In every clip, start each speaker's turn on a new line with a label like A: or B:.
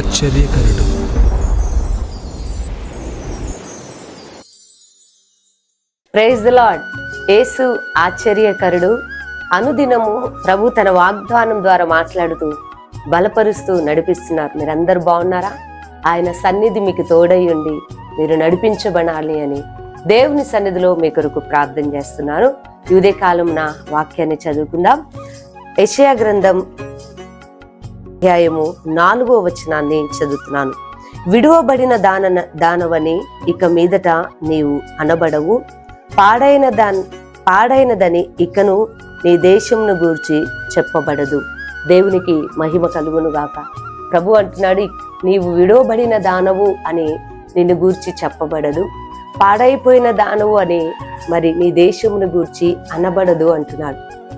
A: ఆశ్చర్యకరుడు.
B: Praise the lord యేసు ఆశ్చర్యకరుడు. అనుదినము ప్రభు తన వాగ్దానం ద్వారా మాట్లాడుతూ బలపరుస్తూ నడిపిస్తున్నారు. మీరందరూ బాగున్నారా? ఆయన సన్నిధి మీకు తోడయ్యుండి మీరు నడిపించబడాలి అని దేవుని సన్నిధిలో మీ కొరకు ప్రార్థన చేస్తున్నాను. యుదే కాలం నా వాక్యాన్ని చదువుకుందాం. యషయా గ్రంథం అధ్యాయము నాలుగో వచనాన్ని చదువుతున్నాను. విడువబడిన దాన దానవని ఇక మీదట నీవు అనబడవు. పాడైన దాన్ పాడైనదని ఇకను నీ దేశంను గూర్చి చెప్పబడదు. దేవునికి మహిమ కలుగును గాక. ప్రభు అంటున్నాడు నీవు విడవబడిన దానవు అని నిన్ను గూర్చి చెప్పబడదు. పాడైపోయిన దానవు అని మరి నీ దేశమును గూర్చి అనబడదు అంటున్నాడు.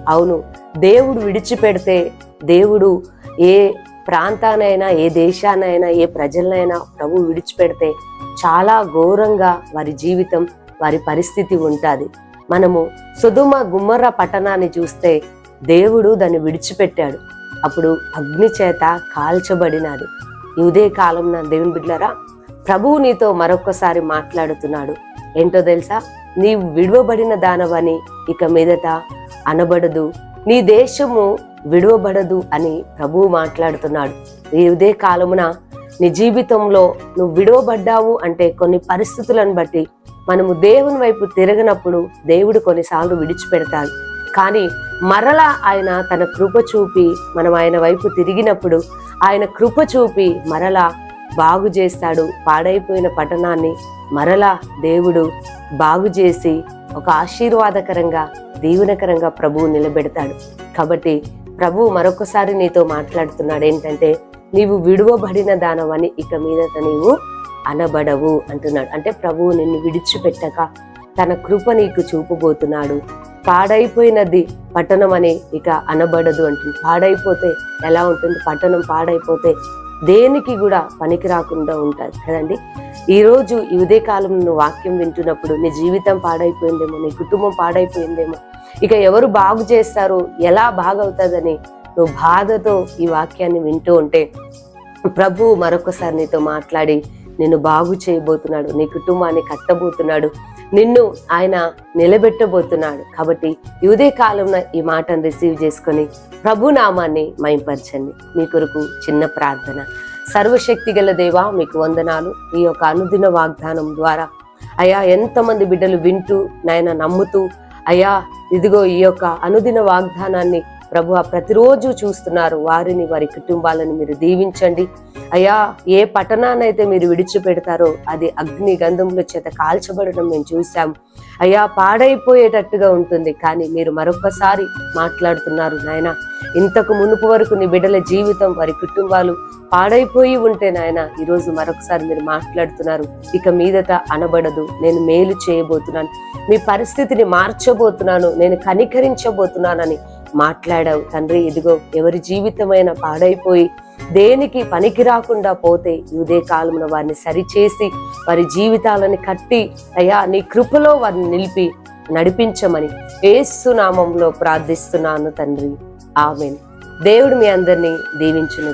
B: అవును దేవుడు విడిచిపెడితే దేవుడు ఏ ప్రాంతానైనా ఏ దేశానైనా ఏ ప్రజలనైనా ప్రభు విడిచిపెడితే చాలా ఘోరంగా వారి జీవితం వారి పరిస్థితి ఉంటుంది. మనము సుధుమ గుమ్మర్ర పట్టణాన్ని చూస్తే దేవుడు దాన్ని విడిచిపెట్టాడు. అప్పుడు అగ్ని చేత కాల్చబడినది ఇదే కాలం నా దేవుని బిడ్డరా ప్రభువు నీతో మరొకసారి మాట్లాడుతున్నాడు. ఏంటో తెలుసా? నీవు విడువబడిన దానవని ఇక మీదట అనబడదు. నీ దేశము విడువబడదు అని ప్రభువు మాట్లాడుతున్నాడు. ఈ ఉదయ కాలమున నీ జీవితంలో నువ్వు విడువబడ్డావు అంటే కొన్ని పరిస్థితులను బట్టి మనము దేవుని వైపు తిరగనప్పుడు దేవుడు కొన్నిసార్లు విడిచిపెడతాడు. కానీ మరలా ఆయన తన కృప చూపి మనం ఆయన వైపు తిరిగినప్పుడు ఆయన కృప చూపి మరలా బాగు చేస్తాడు. పాడైపోయిన పట్టణాన్ని మరలా దేవుడు బాగు చేసి ఒక ఆశీర్వాదకరంగా దీవెనకరంగా ప్రభువు నిలబెడతాడు. కాబట్టి ప్రభువు మరొకసారి నీతో మాట్లాడుతున్నాడు. ఏంటంటే నీవు విడువబడిన దానవని ఇక మీదట నీవు అనబడవు అంటున్నాడు. అంటే ప్రభువు నిన్ను విడిచిపెట్టక తన కృప నీకు చూపబోతున్నాడు. పాడైపోయినది పట్టణం అని ఇక అనబడదు అంటుంది. పాడైపోతే ఎలా ఉంటుంది? పట్టణం పాడైపోతే దేనికి కూడా పనికి రాకుండా ఉంటుంది కదండి. ఈ రోజు ఈ ఉదయకాలం నువ్వు వాక్యం వింటున్నప్పుడు నీ జీవితం పాడైపోయిందేమో నీ కుటుంబం పాడైపోయిందేమో ఇక ఎవరు బాగు చేస్తారు ఎలా బాగవుతుందని నువ్వు బాధతో ఈ వాక్యాన్ని వింటూ ఉంటే ప్రభు మరొకసారి నీతో మాట్లాడి నిన్ను బాగు చేయబోతున్నాడు నీ కుటుంబాన్ని కట్టబోతున్నాడు నిన్ను ఆయన నిలబెట్టబోతున్నాడు. కాబట్టి ఇదే కాలంలో ఈ మాటను రిసీవ్ చేసుకొని ప్రభు నామాన్ని మైంపరచండి మీ కొరకు చిన్న ప్రార్థన. సర్వశక్తి గల దేవా మీకు వందనాలు. ఈ యొక్క అనుదిన వాగ్దానం ద్వారా అయ్యా ఎంతమంది బిడ్డలు వింటూ నాయన నమ్ముతూ అయ్యా ఇదిగో ఈ యొక్క అనుదిన వాగ్దానాన్ని ప్రభు ప్రతిరోజు చూస్తున్నారు. వారిని వారి కుటుంబాలను మీరు దీవించండి. అయ్యా ఏ పట్టణాన్నైతే మీరు విడిచిపెడతారో అది అగ్ని గంధముల చేత కాల్చబడడం మేము చూసాం అయ్యా పాడైపోయేటట్టుగా ఉంటుంది కానీ మీరు మరొకసారి మాట్లాడుతున్నారు నాయన. ఇంతకు మునుపు వరకు నీ బిడ్డల జీవితం వారి కుటుంబాలు పాడైపోయి ఉంటే నాయన ఈరోజు మరొకసారి మీరు మాట్లాడుతున్నారు. ఇక మీదట అనబడదు నేను మేలు చేయబోతున్నాను. మీ పరిస్థితిని మార్చబోతున్నాను నేను కనికరించబోతున్నానని మాట్లాడావు. తండ్రి ఇదిగో ఎవరి జీవితమైన పాడైపోయి దేనికి పనికి రాకుండా పోతే ఇదే కాలమున వారిని సరిచేసి వారి జీవితాలను కట్టి అయ్యా నీ కృపలో వారిని నిలిపి నడిపించమని ఏసునామంలో ప్రార్థిస్తున్నాను తండ్రి. ఆమెన్. దేవుడు మీ అందరినీ దీవించును